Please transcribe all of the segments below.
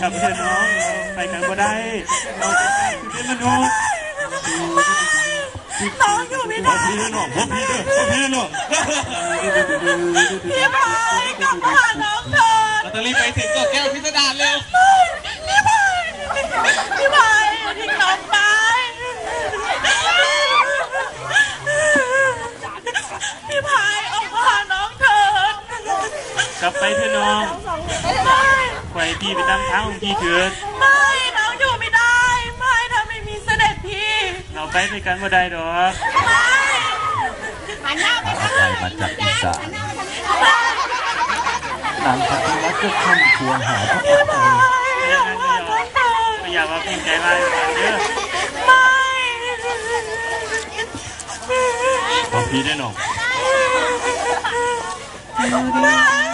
กลับเถอะน้องไปกันบ่ได้เราเป็นมนุษย์น้องอยู่ไม่ได้พี่น้องพวกพี่เด้อพวกพี่น้องพี่พายกลับมาหาน้องเถิดลอตเตอรี่ไปถึงกดแก้วพิสดารเร็วพี่พายพี่พายทิ้งน้องไปพี่พายออกมาหาน้องเถิดกลับไปเถอะน้องไม่ไว้พี่ไปตามทางของพี่เถิดไม่น้องอยู่ไม่ได้ ไม่ถ้าไม่มีเสด็จพี่เราไปด้วยกันบ่ได้ดอกไม่อะไรมาจากอีสานนางพระธิวัตก็ข้ามทวงหาพระพุทธเจ้าไม่อยากไม่อยากว่าพี่ใจร้ายกันเด้อไม่พอพี่ได้น้องต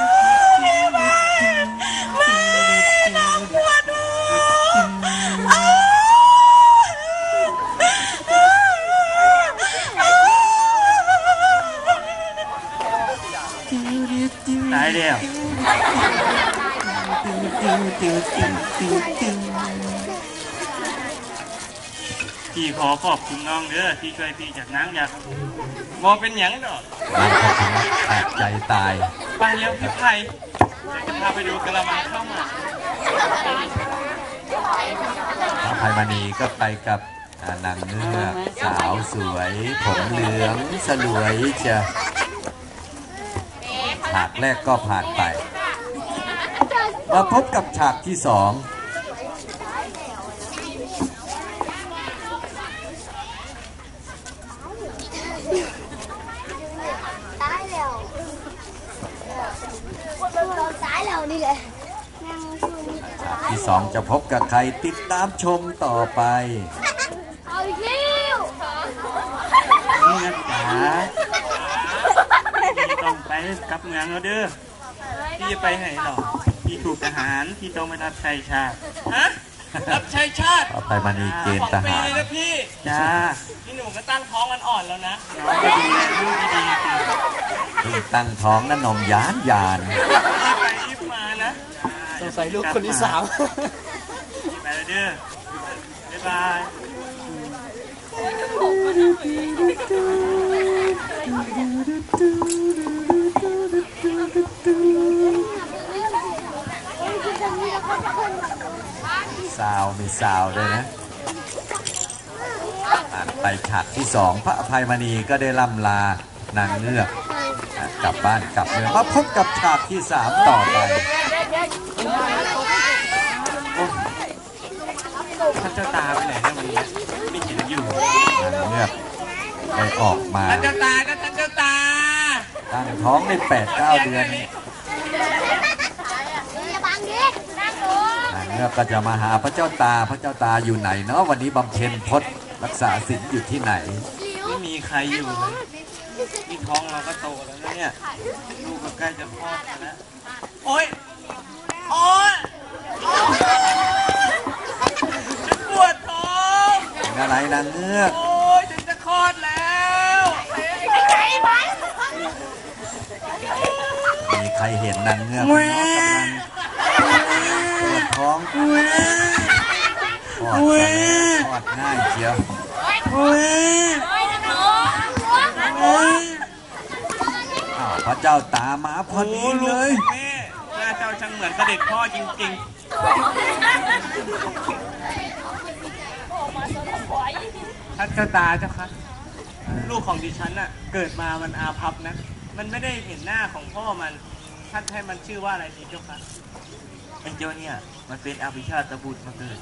พี่ขอขอบคุณน้องเด้อที่ช่วยพี่จากนางอยากบอเป็นหยังดอกนางพระธิวัตขาดใจตาย ไปเร็วพี่ไผ่เดี๋ยวจะพาไปดูกระมังเข้ามาพระภัยมณีก็ไปกับอ่านางเงือกสาวสวย ผมเหลืองสลวยจะฉากแรกก็ผ่านไป มาพบกับฉากที่สองตายแล้วเราตายแล้วนี่แหละนั่งชูนี่ฉากที่สองจะพบกับใครติดตามชมต่อไปเอาอีกแล้วนี่นะจ๋าพี่ต้องไปกับเมืองแล้วเด้อพี่จะไปไหนหรอ พี่ถูกทหารที่ต้องไปรับใช้ชาติฮะรับใช้ชาติพระภัยมณีเกณฑ์สทองปีหาร เลยนะพี่ จ้าพี่หนูก็ตั้งท้องกันอ่อนแล้วนะ น้องก็ดูแลลูกดีๆสิเพิ่งตั้งท้องนั่นนมยานยาน รีบไปรีบมานะสงสัยลูกคนที่สาม ไปแล้วเด้อบ๊ายบาย มีซาวด้วยนะอ่านไปฉากที่สองพระอภัยมณีก็ได้ล่ำลานางเงือกอะกลับบ้านกลับเมืองมาพบกับฉากที่สามต่อไปท่านเจ้าตาไปไหนเนี่ยวันนี้ไม่เห็นอยู่นางเงือกได้ออกมาท่านเจ้าตานะท่านเจ้าตาตั้งท้องได้แปดเก้าเดือน อย่าบังดินั่งล งนางเงือกก็จะมาหาพระเจ้าตาพระเจ้าตาอยู่ไหนเนาะวันนี้บำเพ็ญพจน์รักษาศีลอยู่ที่ไหน ไม่มีใครอยู่เลยนี่ท้องเราก็โตแล้วนะเนี่ยลูกก็ใกล้จะคลอดแล้วโอ๊ยโอ๊ยฉันปวดท้องเป็นอะไรนางเงือกโอ๊ยฉันจะคลอดแล้วมีใครเห็นนางเงือกไหมเนาะกำลังปวด ท้องคลอดไปแล้วคลอดง่ายเชียวอ้าวพระเจ้าตามาพอดีเลยแม่หน้าเจ้าช่างเหมือนเสด็จพ่อจริงๆท่านเจ้าตาเจ้าคะลูกของดิฉันน่ะ เกิดมามันอาภัพนะ มันไม่ได้เห็นหน้าของพ่อมัน ท่านให้มันชื่อว่าอะไรดีเจ้าคะ ไอ้เจ้าเนี่ย มันเป็นอภิชาติบุตรมาเกิด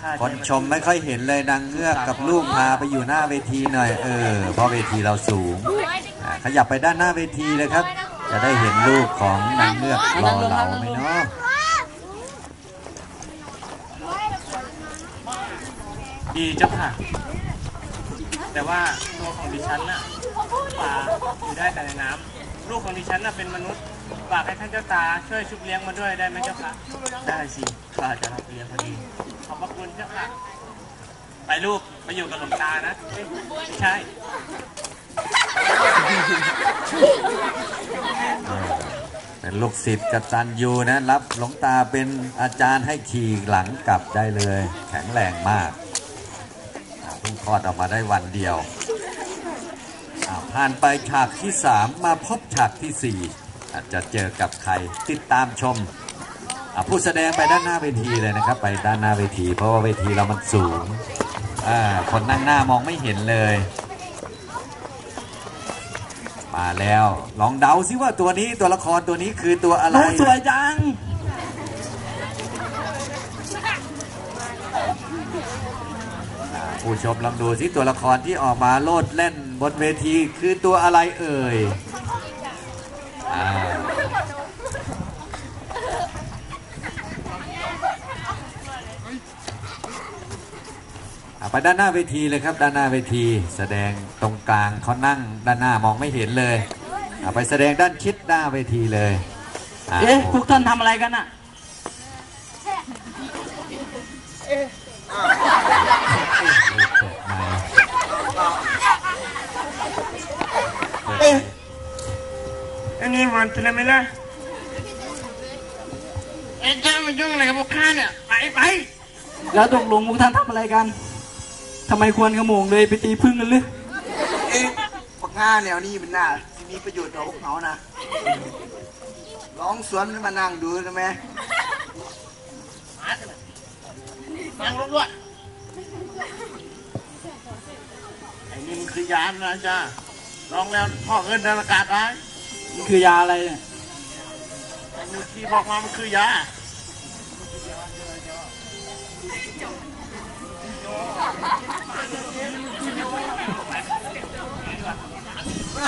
ข้าคนจะชมไม่ค่อยเห็นเลยนางเงือกกับลูกพาไปอยู่หน้าเวทีหน่อย เออเพราะเวทีเราสูงอะขยับไปด้านหน้าเวทีเลยครับ จะได้เห็นลูกของนางเงือกรอเราไหมเนาะดีเจ้าค่ะ แต่ว่าตัวของดิฉันน่ะป่าอยู่ได้แต่ในน้ำลูกของดิฉันน่ะเป็นมนุษย์ ฝากให้ท่านเจ้าตาช่วยชุบเลี้ยงมาด้วยได้ไหมเจ้าค่ะ ได้สิข้าจะรับเลี้ยงพอดี ขอบพระคุณเจ้าค่ะ ไปลูกไปอยู่กับหลวงตานะเอ้ยไม่ใช่เเป็นลูกศิษย์กตันยูนะ รับหลวงตาเป็นอาจารย์ให้ขี่หลังกลับได้เลย แข็งแรงมากอ่าเพิ่งคลอดออกมาได้วันเดียวอ่าผ่านไปฉากที่ 3 มาพบฉากทีสี่4อา จจะเจอกับใครติดตามชมอ่าผู้แสดงไปด้านหน้าเวทีเลยนะครับ ไปด้านหน้าเวที เพราะว่าเวทีเรามันสูงอ่าคนนั่งหน้ามองไม่เห็นเลย มาแล้วลองเดาซิว่าตัวนี้ตัวละครตัวนี้คือตัวอะไรโอ้สวยจังผู้ชมลองดูซิตัวละครที่ออกมาโลดเล่นบนเวทีคือตัวอะไรเอ่ยอ่าอะ ไปด้านหน้าเวทีเลยครับ ด้านหน้าเวที แสดงตรงกลางเขานั่งด้านหน้ามองไม่เห็นเลยอะไปแสดงด้านชิดหน้าเวทีเลยอะเอ๊ะพวกท่านทำอะไรกันอะเปิดไมค์เอ๊ะอันนี้มันจะได้ไหมล่ะไอ้เจ้ามันยุ่งอะไรกับพวกข้าเนี่ย ไปไปแล้วตกลงพวกท่านทำอะไรกัน ทำไมควรขโมงเลยไปตีพึ่งกันหรือเอ๊ะปากง่าแนวนี้มันน่าจะมีประโยชน์ต่อพวกเขานะลองสวนมานั่งดูได้ไหมนั่งรถด้วยไอ้นี่มันคือยานนะจ้าลองแล้วพ่อเงินเดินอากาศได้มันคือยาอะไรเนี่ยไอ้นิวที่บอกมามันคือยา แ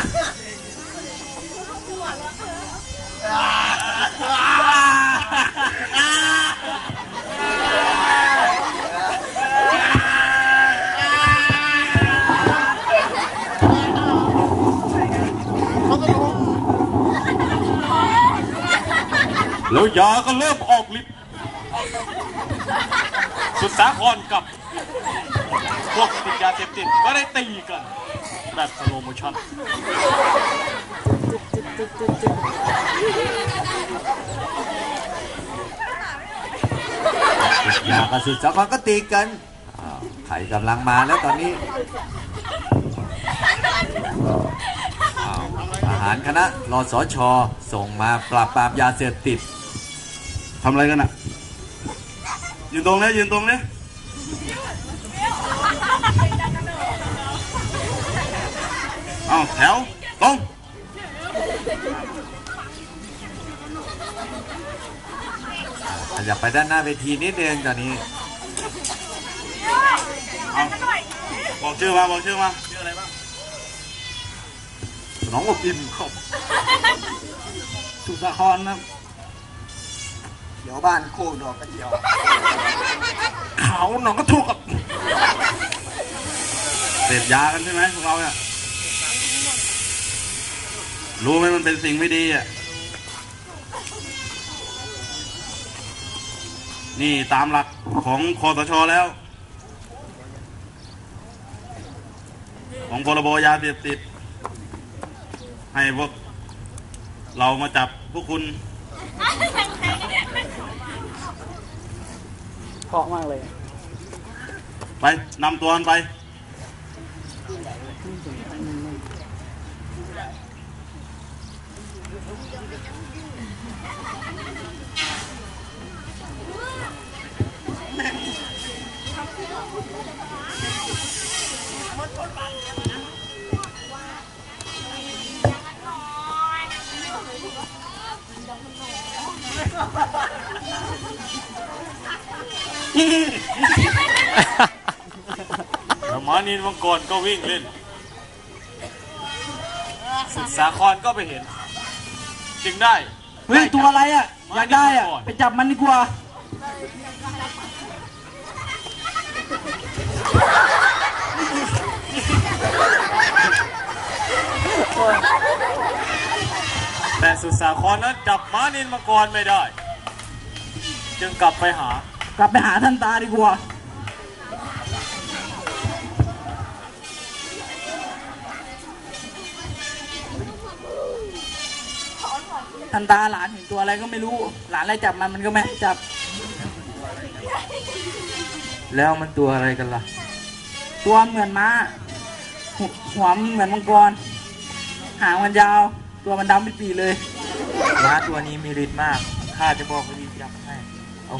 ล้วยาก็เริ่มออกฤทธิ์สุดสาครกับพวกติดยาเสพติดก็ได้ตีกัน แบบสโลโมชั่นยากับสุดสาครก็ตีกันอ้าวไข่กำลังมาแล้วตอนนี้อ้าวทหารคณะรสชส่งมาปราบปรามยาเสพติดทำอะไรกันอะยืนตรงเลยยืนตรงเลย เอาแถวตรงขยับไปด้านหน้าเวทีนิดนึงตอนนี้เอาบอกชื่อมาบอกชื่อมาชื่ออะไรบ้างน้องอบอิ่มครับสุสาครครับเดี๋ยวบ้านโคกดอกกระเดียว เขาหนองก็ถูกกับเสพยากันใช่ไหมพวกเราเนี่ย รู้ไหมมันเป็นสิ่งไม่ดีอะ นี่ตามหลักของคอสชแล้ว ของพรบยาเสพติด ให้พวกเรามาจับพวกคุณเพราะมากเลย ไปนำตัวมันไป หมานินมังกรก็วิ่งเล่นสุดสาครก็ไปเห็น จึงได้ เฮ้ย ตัวอะไรอะ อยากได้อะ ไปจับมันดีกว่า แต่สุดสาครนั้นจับหมานินมังกรไม่ได้ จึงกลับไปหา กลับไปหาท่านตาดีกว่าทันตาหลานเห็นตัวอะไรก็ไม่รู้ หลานไล่จับมันมันก็ไม่ให้จับ แล้วมันตัวอะไรกันล่ะ ตัวเหมือนม้า หัวหัวมันเหมือนมังกร หางมันยาว ตัวมันดำเป็นปีเลย ม้าตัวนี้มีฤทธิ์มาก ข้าจะบอกวิธีจับให้ เอา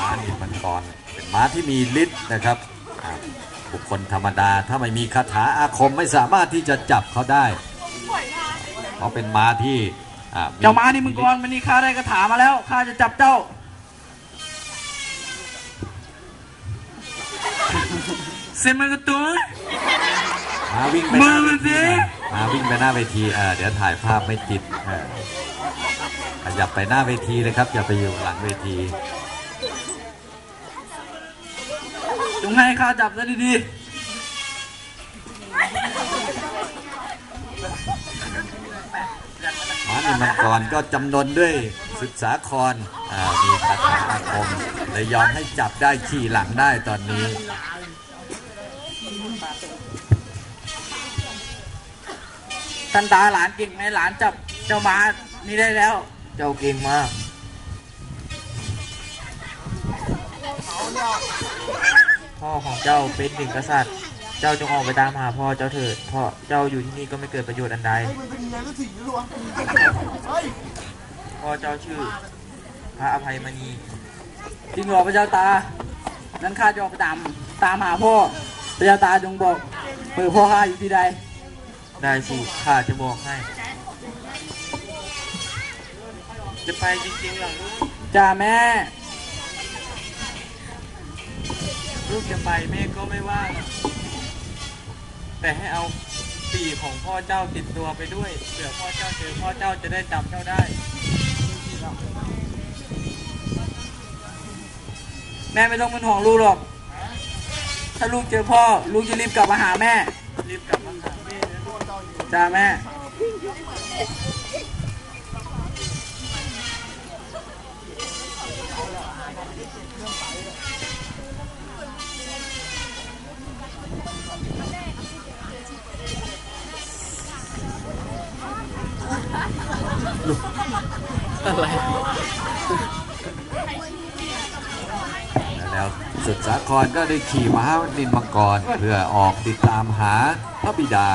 ม้านินมังกรเป็นม้าที่มีฤทธิ์นะครับอ่า บุคคลธรรมดาถ้าไม่มีคาถาอาคมไม่สามารถที่จะจับเขาได้ เพราะเป็นม้าที่อ่เจ้าม้านี่มังกรมันนี่ข้าได้กระถามาแล้วข้าจะจับเจ้า เซมันกระตุ้น ม้าวิ่งไปหน้ามืเวอสิทีหน่อยม้าวิ่งไปหน้าเวทีเออเดี๋ยวถ่ายภาพไม่ติดเออขยับไปหน้าเวทีเลยครับอย่าไปอยู่หลังเวที จงให้ข้าจับซะดีม้านินมังกรก็จำนวนด้วยศึกษาครอ่ามีคาถาอาคมเลยยอมให้จับได้ขี่หลังได้ตอนนี้ๆทันตาหลานเก่งไหมหลานจับเจ้าม้านี่ได้แล้ว เจ้าเก่งมาก พ่อของเจ้าเป็นถึงกษัตริย์ เจ้าจงออกไปตามหาพ่อเจ้าเถิดเพราะเจ้าอยู่ที่นี่ก็ไม่เกิดประโยชน์อันใดพ่อเจ้าชื่อพระอภัยมณีจริงเหรอพระเจ้าตา นั้นข้าจะออกไปตามตามหาพ่อ พระเจ้าตาจงบอกเปิดพ่อข้าอยู่ที่ใด ได้สิข้าจะบอกให้ จะไปจริงๆเหรอลูกจ้าแม่ ลูกจะไปแม่ก็ไม่ว่า แต่ให้เอาปีของพ่อเจ้าติดตัวไปด้วยเผื่อพ่อเจ้าเจอพ่อเจ้าจะได้จับเจ้าได้แม่ไม่ต้องเป็นห่วงลูกหรอก ถ้าลูกเจอพ่อ ลูกจะรีบกลับมาหาแม่ รีบกลับมาหาแม่นะลูก จ้าแม่แล้วสุดสาครก็ได้ขี่ม้านินมังกร เพื่อออกติดตามหาพระบิดา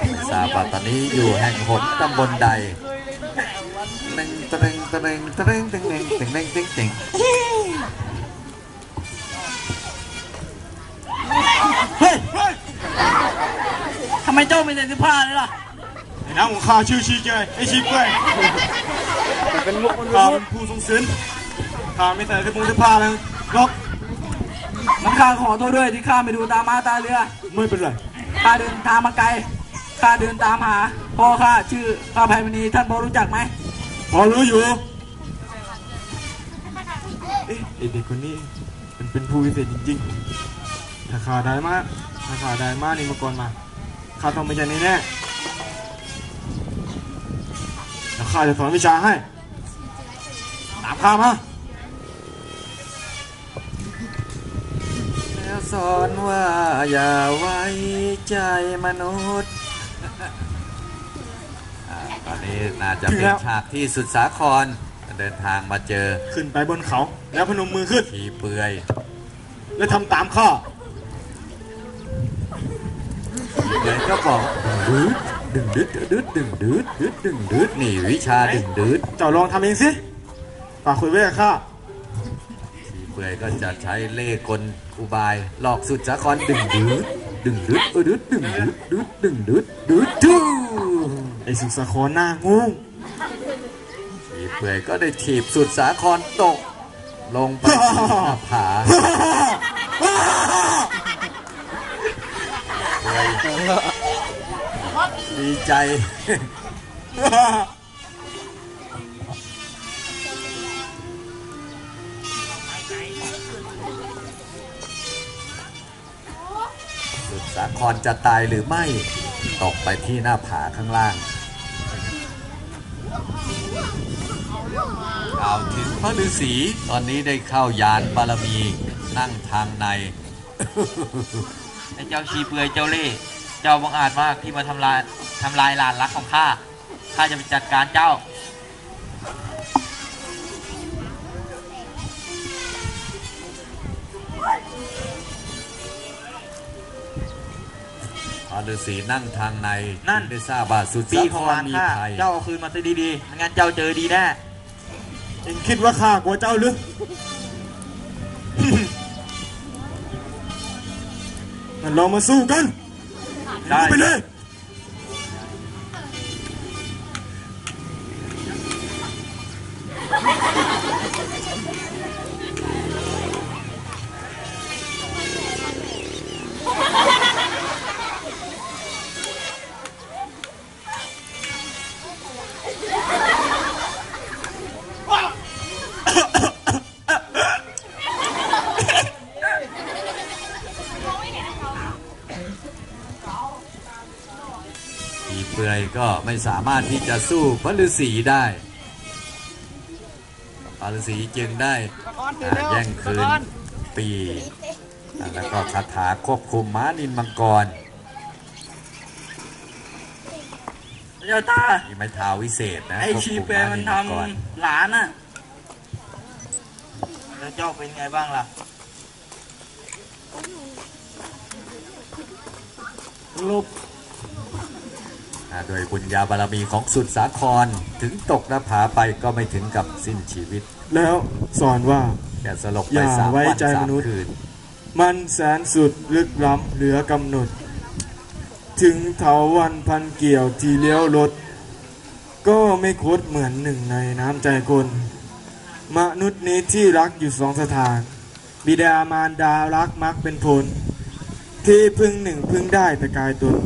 ไม่ทราบว่าตอนนี้อยู่แห่งหนตำบลใดตึงตึงตึงตึงตึงตึงตึงตึงตึงตึงทำไมเจ้าไม่ใส่เสื้อผ้าเลยล่ะไอ้น้าของข้าชื่อชีเจยไอ้ชีเป้ย เป็นมุกมันข้าเป็นผู้ทรงศีลข้าไม่ใส่เสื้อผงเสื้อผ้าเลยหรอกมันข้าขอโทษด้วยที่ข้าไม่ดูตามมาตาเรือ ไม่เป็นไร ข้าเดินทางมาไกล ข้าเดินตามหาพ่อข้าชื่อข้าภัยมณีท่านพอรู้จักไหมพอรู้อยู่ เอ๊ะไอเด็กคนนี้มันเป็นผู้วิเศษจริงๆ ถ้าข้าได้มาถ้าข้าได้มานี่มาก่อนมา ข้าต้องไม่ใช่แน่ๆแล้วข้าจะสอนวิชาให้ ตามข้ามาแล้วสอนว่าอย่าไว้ใจมนุษย์อ่าตอนนี้น่าจะถึงเป็นแล้วฉากที่สุดสาคร เดินทางมาเจอขึ้นไปบนเขา แล้วพนมมือขึ้นขี่เปลือย แล้วทำตามข้าเดี๋ยวก็บอกดึดดึงดึดดึดดึงดึดดึดดึงดึดนี่วิชาดึงดึด เจ้าลองทำเองสิ ฝากคุยไว้กับข้าขี่เปลือยก็จะใช้เล่ห์กลอุบาย หลอกสุดสาครดึงดึดดึงดึดเออดึดดึงดึดดึดดึงดึดดึดทูไอ้สุสาครหน้างูขี่เปลือยก็ได้ถีบสุดสาครตก ลงไปที่หน้าผาเปลือยดีใจ สาครจะตายหรือไม่ตกไปที่หน้าผาข้างล่างกล่าวถึงพระฤาษีตอนนี้ได้เข้ายานบารมีนั่งทางในไอ้เจ้าชีเปลือยเจ้าเล่เจ้าบังอาจมากที่มาทำลายทำลายลานรักของข้าข้าจะไปจัดการเจ้า พระฤาษีนั่งทางในนั่น จึงได้ทราบว่าสุดปีสาของคหรลานมีข้าภัยเจ้าเอาคืนมาซะดีๆไม่งั้นเจ้าเจอดีแน่เองคิดว่าข้ากลัวเจ้าหรือ งั้นเรามาสู้กัน ได้ ไปเลย ก็ไม่สามารถที่จะสู้พระฤาษีได้พระฤาษีจึงได้อ่าแย่งคืนปีแล้วก็คาถาควบคุมม้านินมังกรพระเจ้าตามีไม้เท้าวิเศษนะไอ้ควบชีคุมเปรม้ามันนินทมังกรำหลานอะแล้วเจ้าเป็นไงบ้างล่ะลบอ่า โดยบุญญาบารมีของสุดสาคร ถึงตกหน้าผาไปก็ไม่ถึงกับสิ้นชีวิต แล้วสอนว่าแค่สลบอไปย่าสามไว้วันใจสามนุษย์คืนมันแสนสุดลึกล้ำเหลือกำหนด ถึงเถาวันพันเกี่ยวทีเลี้ยวรถ ก็ไม่คดเหมือนหนึ่งในน้ำใจคน มนุษย์นี้ที่รักอยู่สองสถาน บิดามารดารักมักเป็นผลที่พึ่งหนึ่งพึ่งได้แต่กายตน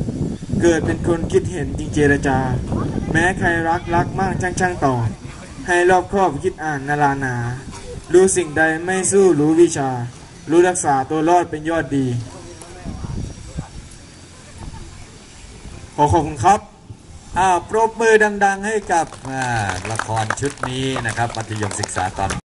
เกิดเป็นคนคิดเห็นจริงเจรจา แม้ใครรักรักมากช่างช่างต่อ ให้รอบครอบคิดอ่านนาลานา รู้สิ่งใดไม่สู้รู้วิชา รู้รักษาตัวรอดเป็นยอดดี ขอขอบคุณครับอ่าปรบมือดัง ๆ ให้กับละครชุดนี้นะครับ มัธยมศึกษาตอน